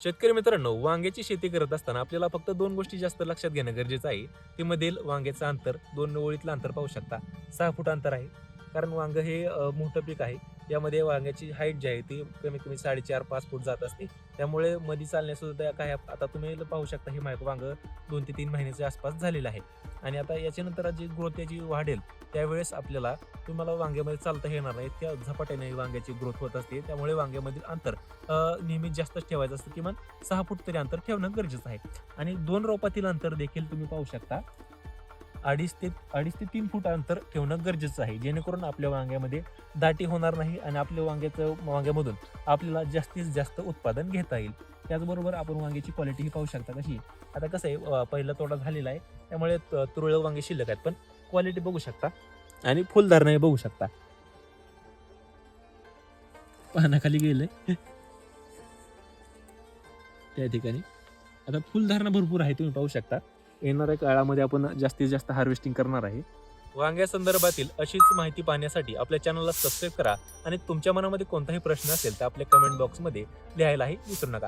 शेतकरी मित्रांनो वांग्याची शेती करत असताना आपल्याला फक्त दोन गोष्टी जास्त लक्षात घेणं गरजेचं आहे. ते मधील वांग्याचं अंतर दोन ओळीतलं अंतर पाहू शकता. सहा फूट अंतर आहे. कारण वांग हे मोठं पीक आहे. यामध्ये वांग्याची हाईट जी आहे ती कमीत कमी साडेचार पाच फूट जात असते. त्यामुळे मध्ये चालण्यासुद्धा काय आता तुम्ही पाहू शकता हे मायक वांग दोन ते तीन महिन्याच्या आसपास झालेलं आहे. आणि आता याच्यानंतर जी ग्रोथ त्याची वाढेल त्यावेळेस आपल्याला तुम्हाला वांग्यामध्ये चालता येणार नाही त्या झपाट्याने वांग्याची ग्रोथ होत असते. त्यामुळे वांग्यामधील अंतर नेहमी जास्तच ठेवायचं असतं किमान सहा फूट तरी अंतर ठेवणं गरजेचं आहे. आणि दोन रोपातील अंतर देखील तुम्ही पाहू शकता. अडीच ते अडीच ते तीन फूट अंतर ठेवणं गरजेचं आहे. जेणेकरून आपल्या वांग्यामध्ये दाटी होणार नाही आणि आपल्या वांग्याचं वांग्यामधून आपल्याला जास्तीत जास्त उत्पादन घेता येईल. त्याचबरोबर आपण वांग्याची क्वालिटी ही पाहू शकता कशी. आता कसं आहे पहिला तोडा झालेला आहे. त्यामुळे तुरळ तुरळक वांगे शिल्लक आहेत. पण क्वालिटी बघू शकता आणि फुलधारणा बघू शकता. पानाखाली गेलंय. त्या ठिकाणी. आता फुलधारणा भरपूर आहे तुम्ही पाहू शकता. येणाऱ्या काळामध्ये आपण जास्तीत जास्त हार्वेस्टिंग करणार आहे. वांग्या संदर्भातील अशीच माहिती पाहण्यासाठी आपल्या चॅनलला सबस्क्राईब करा आणि तुमच्या मनामध्ये कोणताही प्रश्न असेल तर आपल्या कमेंट बॉक्समध्ये लिहायलाही विसरू नका.